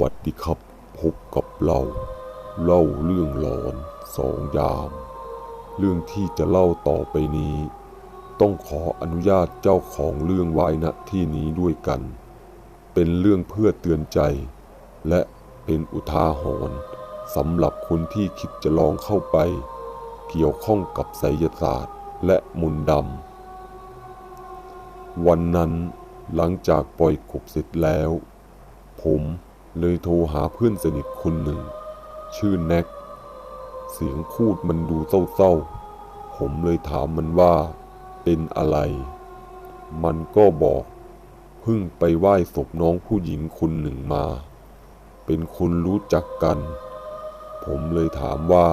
วัสดีครับพบกับเราเล่าเรื่องหลอนสองยาม เรื่องที่จะเล่าต่อไปนี้ ต้องขออนุญาตเจ้าของเรื่องไว้ณที่นี้ด้วยกัน เป็นเรื่องเพื่อเตือนใจ และเป็นอุทาหรณ์สำหรับคนที่คิดจะลองเข้าไป เกี่ยวข้องกับไสยศาสตร์และมนต์ดำวันนั้นหลังจากปล่อยกบเสร็จแล้ว ผม เลยโทรหาเพื่อนสนิทคนหนึ่ง ชื่อแน็ก เสียงพูดมันดูเศร้าๆ ผมเลยถามมันว่า เป็นอะไร มันก็บอก เพิ่งไปไหว้ศพน้องผู้หญิงคนหนึ่งมา เป็นคนรู้จักกัน ผมเลยถามว่า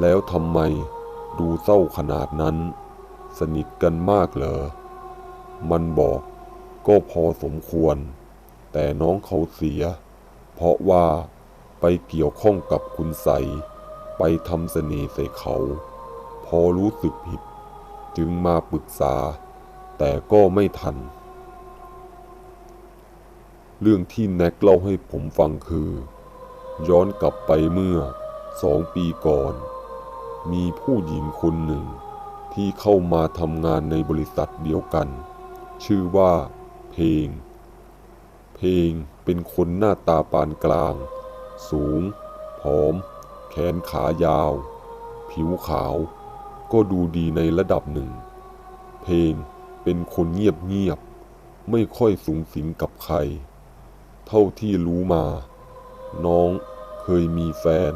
แล้วทำไมดูเศร้าขนาดนั้น สนิทกันมากเหรอ มันบอกก็พอสมควร แต่น้องเขาเสีย เพราะว่าไปเกี่ยวข้องกับคุณใส ไปทำเสน่ห์ใส่เขา พอรู้สึกผิด จึงมาปรึกษา แต่ก็ไม่ทัน เรื่องที่แน็กเล่าให้ผมฟังคือ ย้อนกลับไปเมื่อสองปีก่อน มีผู้หญิงคนหนึ่ง ที่เข้ามาทำงานในบริษัทเดียวกัน ชื่อว่า เพลง เพลง เป็นคนหน้าตาปานกลาง สูง ผอม แขนขายาว ผิวขาว ก็ดูดีในระดับหนึ่ง เพลงเป็นคนเงียบเงียบๆ ไม่ค่อยสูงสิงกับใคร เท่าที่รู้มา น้องเคยมีแฟน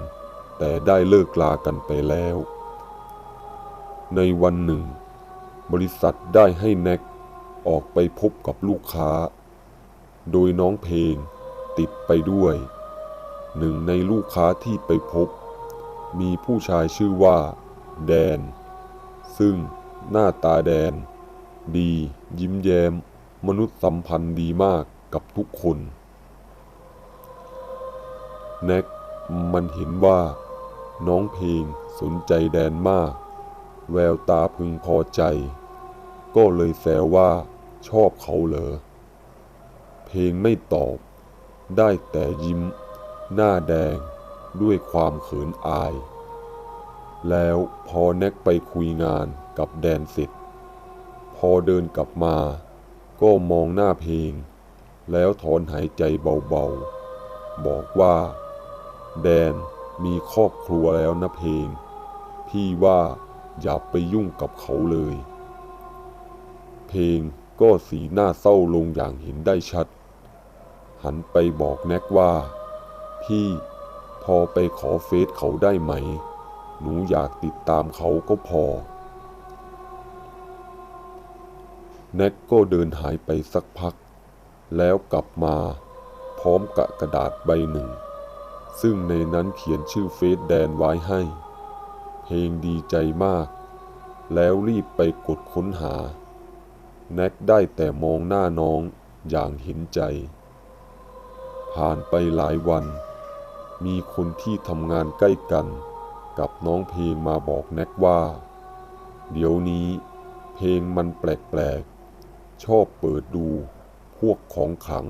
แต่ได้เลิกลากันไปแล้ว ในวันหนึ่ง บริษัทได้ให้แน็กออกไปพบกับลูกค้า โดยน้องเพลงติดไปด้วย หนึ่งในลูกค้าที่ไปพบ มีผู้ชายชื่อว่า แดน ซึ่งหน้าตาแดน ดียิ้มแย้ม มนุษย์สัมพันธ์ดีมากกับทุกคนแน็กมันเห็นว่า น้องเพลงสนใจแดนมาก แววตาพึงพอใจ ก็เลยแซวว่าชอบเขาเหรอ เพลงไม่ตอบ ได้แต่ยิ้ม หน้าแดงด้วยความเขินอาย แล้วพอแน็กไปคุยงานกับแดนเสร็จพอเดินกลับมา ก็มองหน้าเพลง แล้วถอนหายใจเบาๆ บอกว่า แดนมีครอบครัวแล้วนะเพลง พี่ว่าอย่าไปยุ่งกับเขาเลย เพลงก็สีหน้าเศร้าลงอย่างเห็นได้ชัด หันไปบอกแน็กว่า พี่พอไปขอเฟซเขาได้ไหม หนูอยากติดตามเขาก็พอ แน็กก็เดินหายไปสักพัก แล้วกลับมาพร้อมกับกระดาษใบหนึ่ง ซึ่งในนั้นเขียนชื่อเฟซแดนไว้ให้ เพลงดีใจมาก แล้วรีบไปกดค้นหา แน็กได้แต่มองหน้าน้องอย่างเห็นใจ ผ่านไปหลายวัน มีคนที่ทำงานใกล้กัน กับน้องเพลงมาบอกแน็กว่า เดี๋ยวนี้ เพลงมันแปลกๆ ชอบเปิดดูพวกของขัง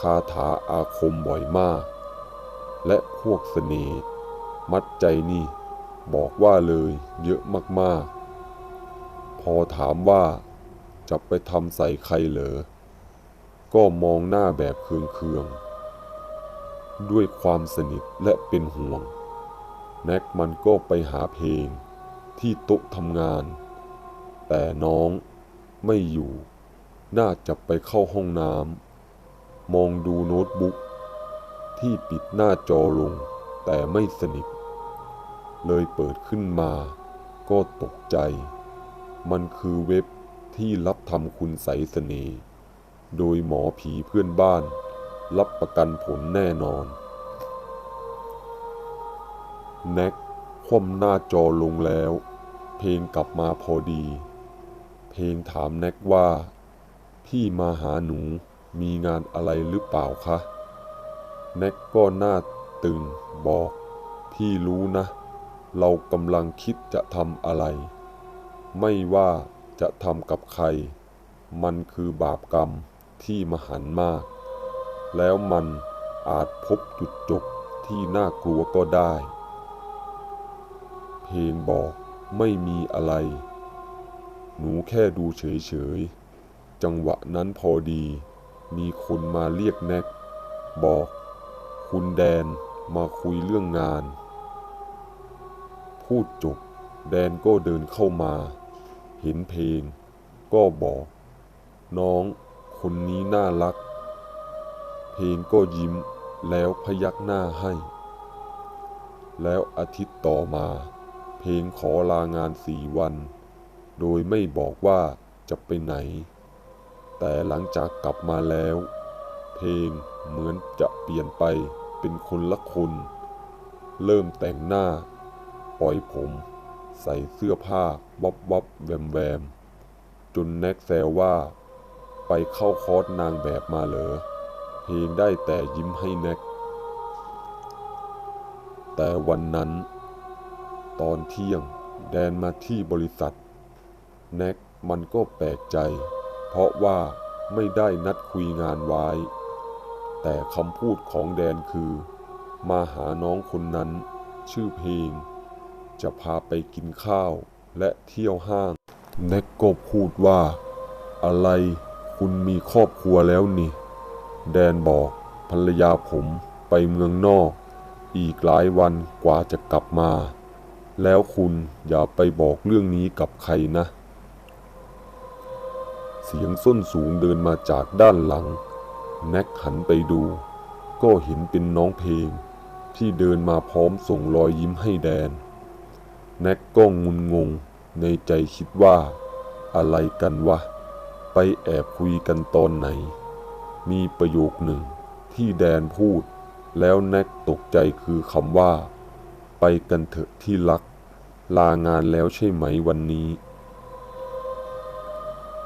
คาถาอาคมบ่อยมาก และพวกเสน่ห์มัดใจนี่บอกว่าเลยเยอะมากๆ พอถามว่าจะไปทำใส่ใครเหรอ ก็มองหน้าแบบเคืองๆ ด้วยความสนิทและเป็นห่วง แน็กมันก็ไปหาเพลงที่โต๊ะทำงาน แต่น้องไม่อยู่ น่าจะไปเข้าห้องน้ำ มองดูโน้ตบุ๊ก ที่ปิดหน้าจอลง แต่ไม่สนิท เลยเปิดขึ้นมา ก็ตกใจ มันคือเว็บที่รับทำคุณใสยเสน่ห์ โดยหมอผีเพื่อนบ้าน รับประกันผลแน่นอน แน็กคว่ำหน้าจอลงแล้ว เพลงกลับมาพอดี เพลงถามแน็กว่า พี่มาหาหนูมีงานอะไรหรือเปล่าคะ แน็กก็หน้าตึงบอก พี่รู้นะ เรากำลังคิดจะทำอะไร ไม่ว่าจะทำกับใคร มันคือบาปกรรม ที่มหันมาก แล้วมันอาจพบจุดจบที่น่ากลัวก็ได้ เพลงบอกไม่มีอะไร หนูแค่ดูเฉยๆ จังหวะนั้นพอดี มีคนมาเรียกแน็ก บอก คุณแดนมาคุยเรื่องงาน พูดจบ แดนก็เดินเข้ามา เห็นเพลง ก็บอก น้อง คนนี้น่ารัก เพลงก็ยิ้มแล้วพยักหน้าให้ แล้วอาทิตย์ต่อมา เพลงขอลางานสี่วัน โดยไม่บอกว่าจะไปไหน แต่หลังจากกลับมาแล้ว เพลงเหมือนจะเปลี่ยนไปเป็นคนละคน เริ่มแต่งหน้า ปล่อยผม ใส่เสื้อผ้าวับวับแวมแวม จนแน็กแซวว่า ไปเข้าคอร์สนางแบบมาเหรอ เพลงได้แต่ยิ้มให้แน็ก แต่วันนั้น ตอนเที่ยงแดนมาที่บริษัท แน็กมันก็แปลกใจ เพราะว่าไม่ได้นัดคุยงานไว้ แต่คำพูดของแดนคือ มาหาน้องคนนั้น ชื่อเพลง จะพาไปกินข้าวและเที่ยวห้าง แน็กก็พูดว่า อะไร คุณมีครอบครัวแล้วนี่ แดนบอกภรรยาผมไปเมืองนอก อีกหลายวันกว่าจะกลับมา แล้วคุณอย่าไปบอกเรื่องนี้กับใครนะ เสียงส้นสูงเดินมาจากด้านหลัง แน็กหันไปดู ก็เห็นเป็นน้องเพลง ที่เดินมาพร้อมส่งรอยยิ้มให้แดน แน็กก็งุนงงในใจคิดว่า อะไรกันวะ ไปแอบคุยกันตอนไหน มีประโยคหนึ่งที่แดนพูด แล้วแน็กตกใจคือคำว่า ไปกันเถอะที่รัก ลางานแล้วใช่ไหมวันนี้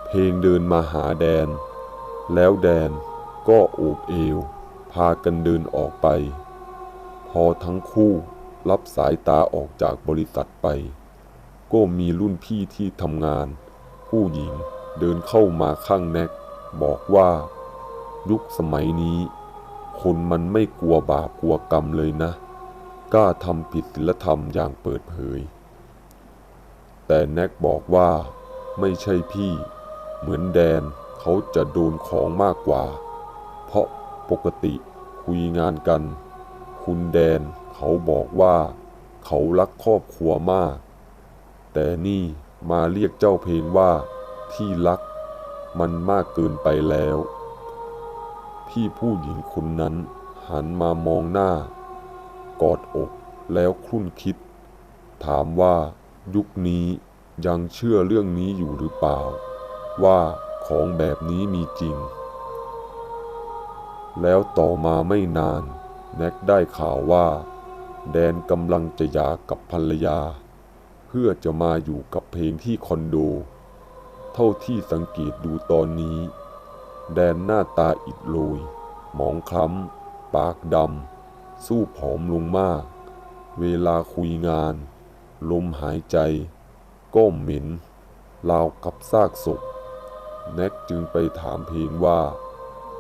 เพลงเดินมาหาแดน แล้วแดนก็โอบเอว พากันเดินออกไป พอทั้งคู่รับสายตาออกจากบริษัทไป ก็มีรุ่นพี่ที่ทำงาน ผู้หญิง เดินเข้ามาข้างแน็ก บอกว่า ยุคสมัยนี้ คนมันไม่กลัวบาปกลัวกรรมเลยนะ กล้าทำผิดศีลธรรมอย่างเปิดเผย แต่แน็กบอกว่าไม่ใช่พี่ เหมือนแดนเขาจะโดนของมากกว่า เพราะปกติคุยงานกัน คุณแดนเขาบอกว่า เขารักครอบครัวมาก แต่นี่มาเรียกเจ้าเพลงว่า ที่รักมันมากเกินไปแล้ว พี่ผู้หญิงคนนั้นหันมามองหน้า กอดอกแล้วครุ่นคิด ถามว่ายุคนี้ยังเชื่อเรื่องนี้อยู่หรือเปล่า ว่าของแบบนี้มีจริง แล้วต่อมาไม่นาน แน็กได้ข่าวว่า แดนกำลังจะหย่ากับภรรยา เพื่อจะมาอยู่กับเพลงที่คอนโด ท่าที่สังเกตดูตอนนี้ แดนหน้าตาอิดโรย หมองคล้ำ ปากดำ สู้ผอมลงมาก เวลาคุยงาน ลมหายใจ ก็เหม็นราวกับซากศพ แน็กจึงไปถามเพลงว่า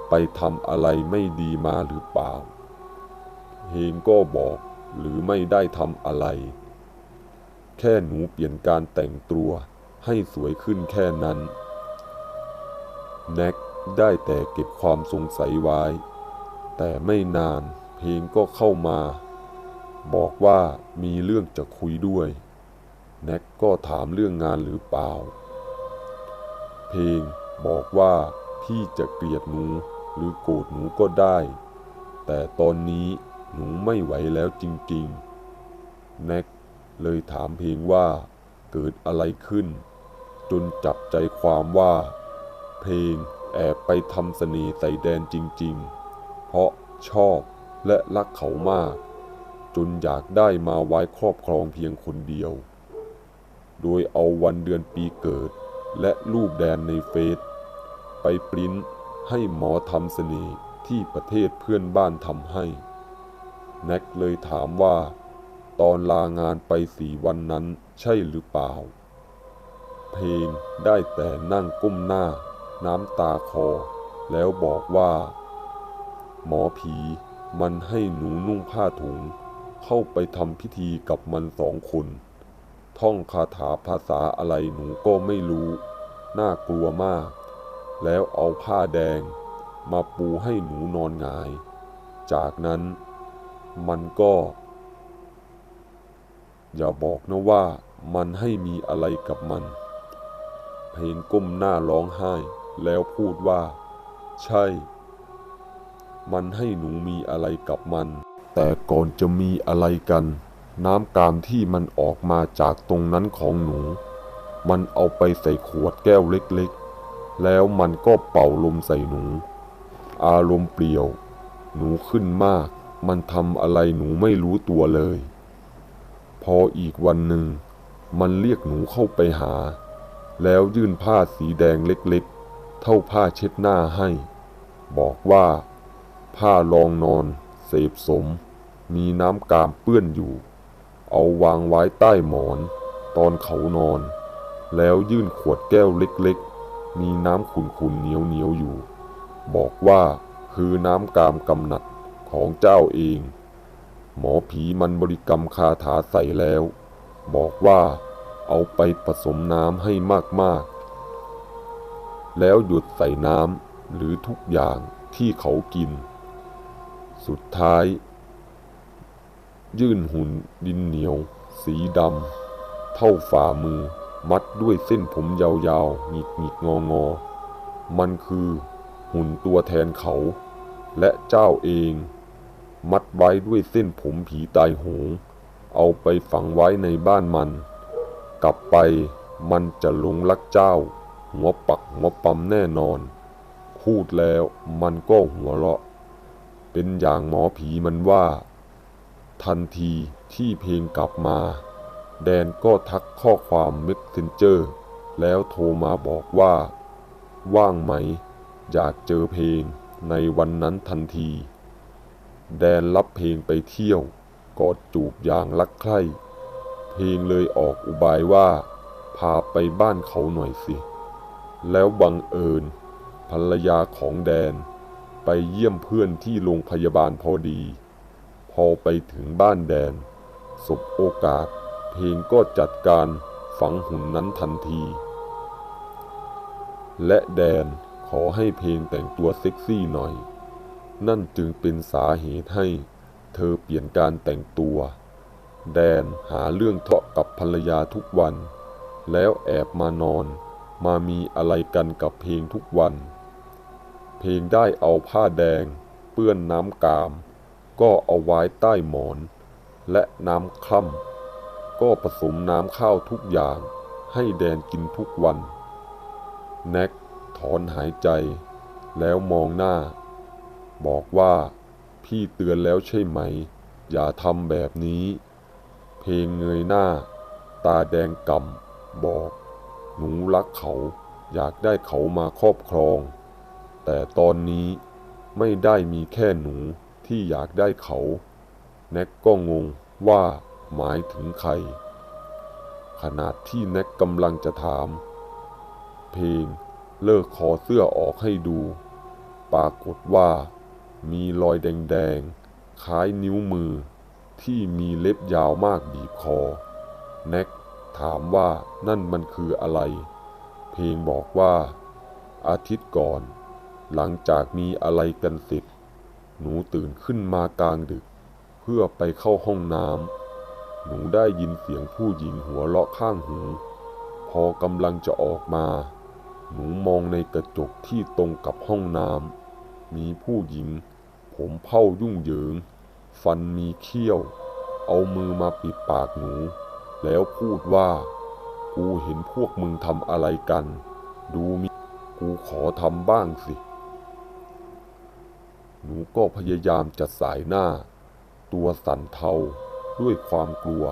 ไปทำอะไรไม่ดีมาหรือเปล่า เพลงก็บอกหรือไม่ได้ทำอะไร แค่หนูเปลี่ยนการแต่งตัว ให้สวยขึ้นแค่นั้น แน็กได้แต่เก็บความสงสัยไว้ แต่ไม่นานเพลงก็เข้ามา บอกว่ามีเรื่องจะคุยด้วย แน็กก็ถามเรื่องงานหรือเปล่า เพลงบอกว่าพี่จะเกลียดหนูหรือโกรธหนูก็ได้ แต่ตอนนี้หนูไม่ไหวแล้วจริง ๆ แน็กเลยถามเพลงว่าเกิดอะไรขึ้น จนจับใจความว่า เพลงแอบไปทำเสน่ห์ใส่แดนจริง ๆ เพราะชอบและรักเขามาก จนอยากได้มาไว้ครอบครองเพียงคนเดียว โดยเอาวันเดือนปีเกิด และรูปแดนในเฟซไปปริ้นให้หมอทำเสน่ห์ที่ประเทศเพื่อนบ้านทำให้ แน็กเลยถามว่า ตอนลางานไปสี่วันนั้นใช่หรือเปล่า เพลงได้แต่นั่งก้มหน้า น้ำตาคอ แล้วบอกว่า หมอผีมันให้หนูนุ่งผ้าถุง เข้าไปทำพิธีกับมันสองคน ท่องคาถาภาษาอะไรหนูก็ไม่รู้ น่ากลัวมาก แล้วเอาผ้าแดง มาปูให้หนูนอนหงาย จากนั้นมันก็ อย่าบอกนะว่ามันให้มีอะไรกับมัน เพลงก้มหน้าร้องไห้ แล้วพูดว่า ใช่ มันให้หนูมีอะไรกับมัน แต่ก่อนจะมีอะไรกัน น้ำกามที่มันออกมาจากตรงนั้นของหนู มันเอาไปใส่ขวดแก้วเล็กๆ แล้วมันก็เป่าลมใส่หนู อารมณ์เปลี่ยว หนูขึ้นมาก มันทำอะไรหนูไม่รู้ตัวเลย พออีกวันหนึ่ง มันเรียกหนูเข้าไปหา แล้วยื่นผ้าสีแดงเล็กๆ เท่าผ้าเช็ดหน้าให้ บอกว่า ผ้ารองนอน เสพสม มีน้ำกามเปื้อนอยู่ เอาวางไว้ใต้หมอน ตอนเขานอน แล้วยื่นขวดแก้วเล็กๆ มีน้ำขุ่นๆเหนียวๆอยู่ บอกว่าคือน้ำกามกำหนัดของเจ้าเอง หมอผีมันบริกรรมคาถาใส่แล้ว บอกว่า เอาไปผสมน้ำให้มากๆ แล้วหยุดใส่น้ำหรือทุกอย่างที่เขากิน สุดท้าย ยื่นหุ่นดินเหนียว สีดำเท่าฝ่ามือ มัดด้วยเส้นผมยาวๆหงิกหงิกงองอ มันคือหุ่นตัวแทนเขา และเจ้าเอง มัดไว้ด้วยเส้นผมผีตายโหง เอาไปฝังไว้ในบ้านมัน กลับไปมันจะหลงรักเจ้า หัวปักหัวปั๊มแน่นอน พูดแล้วมันก็หัวเราะ เป็นอย่างหมอผีมันว่า ทันทีที่เพลงกลับมา แดนก็ทักข้อความเมสเซนเจอร์ แล้วโทรมาบอกว่า ว่างไหม อยากเจอเพลงในวันนั้นทันที แดนรับเพลงไปเที่ยวกอดจูบอย่างรักใคร่ เพลงเลยออกอุบายว่า พาไปบ้านเขาหน่อยสิ แล้วบังเอิญภรรยาของแดน ไปเยี่ยมเพื่อนที่โรงพยาบาลพอดี พอไปถึงบ้านแดน สบโอกาส เพลงก็จัดการฝังหุ่นนั้นทันที และแดนขอให้เพลงแต่งตัวเซ็กซี่หน่อย นั่นจึงเป็นสาเหตุให้เธอเปลี่ยนการแต่งตัว แดนหาเรื่องทะเลาะกับภรรยาทุกวัน แล้วแอบมานอน มามีอะไรกันกับเพลงทุกวัน เพลงได้เอาผ้าแดง เปื้อนน้ำกาม ก็เอาไว้ใต้หมอน และน้ำคล่ำก็ผสมน้ำข้าวทุกอย่างให้แดนกินทุกวัน แน็กถอนหายใจ แล้วมองหน้า บอกว่าพี่เตือนแล้วใช่ไหม อย่าทำแบบนี้ เพลงเงยหน้า ตาแดงก่ำบอก หนูรักเขาอยากได้เขามาครอบครอง แต่ตอนนี้ไม่ได้มีแค่หนูที่อยากได้เขา แน็กก็งงว่าหมายถึงใคร ขนาดที่แน็กกำลังจะถาม เพลงเลิกคอเสื้อออกให้ดู ปรากฏว่ามีรอยแดงๆ คล้ายนิ้วมือ ที่มีเล็บยาวมากบีบคอ แน็กถามว่านั่นมันคืออะไร เพลงบอกว่า อาทิตย์ก่อน หลังจากมีอะไรกันเสร็จ หนูตื่นขึ้นมากลางดึก เพื่อไปเข้าห้องน้ำหนูได้ยินเสียงผู้หญิงหัวเราะข้างหู พอกำลังจะออกมา หนูมองในกระจกที่ตรงกับห้องน้ำมีผู้หญิง ผมเผ้ายุ่งเหยิง ฟันมีเขี้ยว เอามือมาปิดปากหนู แล้วพูดว่า กูเห็นพวกมึงทำอะไรกัน ดูมีกูขอทำบ้างสิ หนูก็พยายามจะสายหน้า ตัวสั่นเทาด้วยความกลัว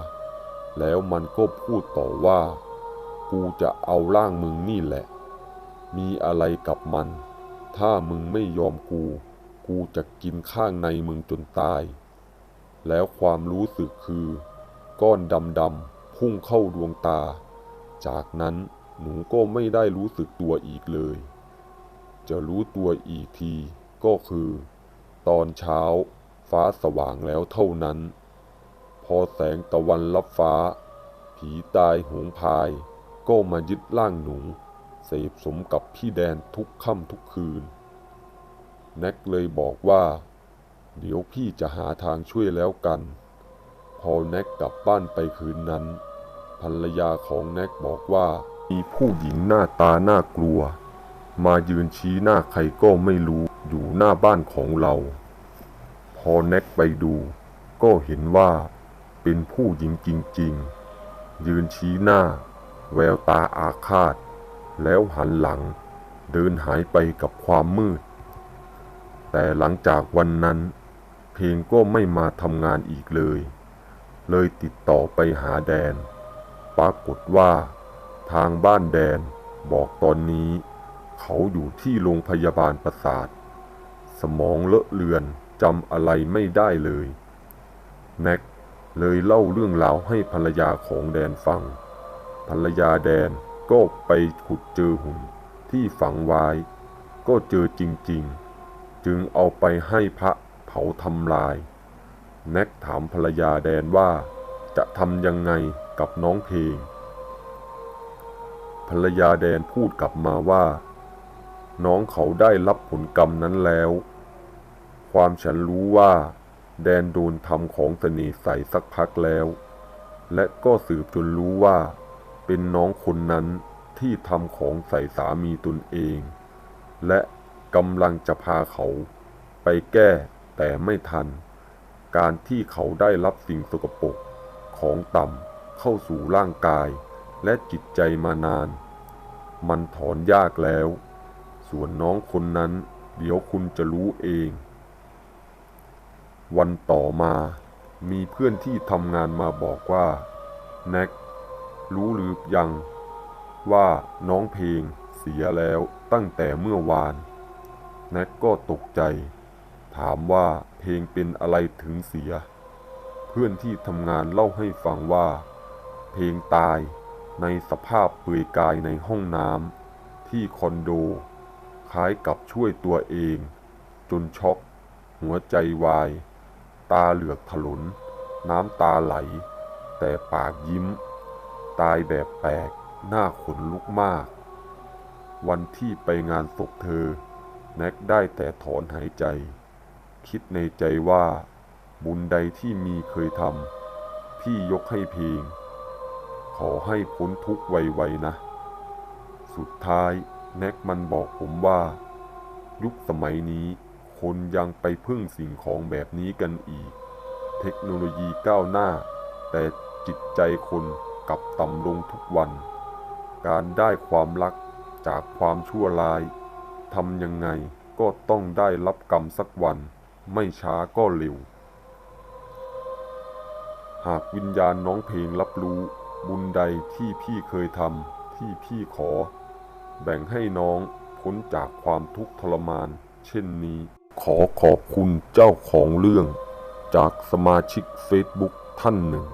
แล้วมันก็พูดต่อว่า กูจะเอาร่างมึงนี่แหละ มีอะไรกับมัน ถ้ามึงไม่ยอมกู กูจะกินข้างในมึงจนตาย แล้วความรู้สึกคือ ก้อนดำๆพุ่งเข้าดวงตา จากนั้นหนูก็ไม่ได้รู้สึกตัวอีกเลย จะรู้ตัวอีกทีก็คือ ตอนเช้าฟ้าสว่างแล้วเท่านั้น พอแสงตะวันลับฟ้า ผีตายหงพาย ก็มายึดร่างหนู เสพสมกับพี่แดนทุกค่ำทุกคืน แน็กเลยบอกว่า เดี๋ยวพี่จะหาทางช่วยแล้วกัน พอแน็กกลับบ้านไปคืนนั้น ภรรยาของแน็กบอกว่ามีผู้หญิงหน้าตาน่ากลัว มายืนชี้หน้าใครก็ไม่รู้อยู่หน้าบ้านของเรา พอแน็กไปดูก็เห็นว่าเป็นผู้หญิงจริงๆ ยืนชี้หน้า แววตาอาฆาต แล้วหันหลังเดินหายไปกับความมืด แต่หลังจากวันนั้น เพลงก็ไม่มาทำงานอีกเลย เลยติดต่อไปหาแดน ปรากฏว่า ทางบ้านแดนบอกตอนนี้ เขาอยู่ที่โรงพยาบาลประสาท สมองเลอะเลือนจำอะไรไม่ได้เลย แน็กเลยเล่าเรื่องราวให้ภรรยาของแดนฟัง ภรรยาแดนก็ไปขุดเจอหุ่นที่ฝังไว้ ก็เจอจริง ๆ จึงเอาไปให้พระาทำลาย แน็กถามภรรยาแดนว่าจะทำยังไงกับน้องเพลง ภรรยาแดนพูดกลับมาว่า น้องเขาได้รับผลกรรมนั้นแล้ว ความฉันรู้ว่า แดนโดนทำของเสน่ห์ใสสักพักแล้ว และก็สืบจนรู้ว่า เป็นน้องคนนั้นที่ทำของใส่สามีตนเอง และกำลังจะพาเขาไปแก้ แต่ไม่ทัน การที่เขาได้รับสิ่งสกปรกของต่ำเข้าสู่ร่างกายและจิตใจมานาน มันถอนยากแล้ว ส่วนน้องคนนั้นเดี๋ยวคุณจะรู้เอง วันต่อมามีเพื่อนที่ทำงานมาบอกว่าแน็กรู้หรือยังว่าน้องเพลงเสียแล้วตั้งแต่เมื่อวาน แน็กก็ตกใจ ถามว่าเพลงเป็นอะไรถึงเสีย เพื่อนที่ทำงานเล่าให้ฟังว่า เพลงตายในสภาพเปลือยกายในห้องน้ำที่คอนโด คล้ายกับช่วยตัวเอง จนช็อกหัวใจวาย ตาเหลือกถลน น้ำตาไหล แต่ปากยิ้ม ตายแบบแปลกหน้าขนลุกมาก วันที่ไปงานศพเธอ แน็กได้แต่ถอนหายใจ คิดในใจว่า บุญใดที่มีเคยทำพี่ยกให้เพลงขอให้พ้นทุกข์ไวๆนะ สุดท้ายแน็กมันบอกผมว่า ยุคสมัยนี้คนยังไปพึ่งสิ่งของแบบนี้กันอีก เทคโนโลยีก้าวหน้า แต่จิตใจคนกลับต่ำลงทุกวัน การได้ความรักจากความชั่วร้ายทำยังไงก็ต้องได้รับกรรมสักวัน ไม่ช้าก็เร็ว หากวิญญาณน้องเพลงรับรู้บุญใดที่พี่เคยทำที่พี่ขอ แบ่งให้น้องพ้นจากความทุกข์ทรมาน เช่นนี้ ขอขอบคุณเจ้าของเรื่อง จากสมาชิกเฟซบุ๊กท่านหนึ่ง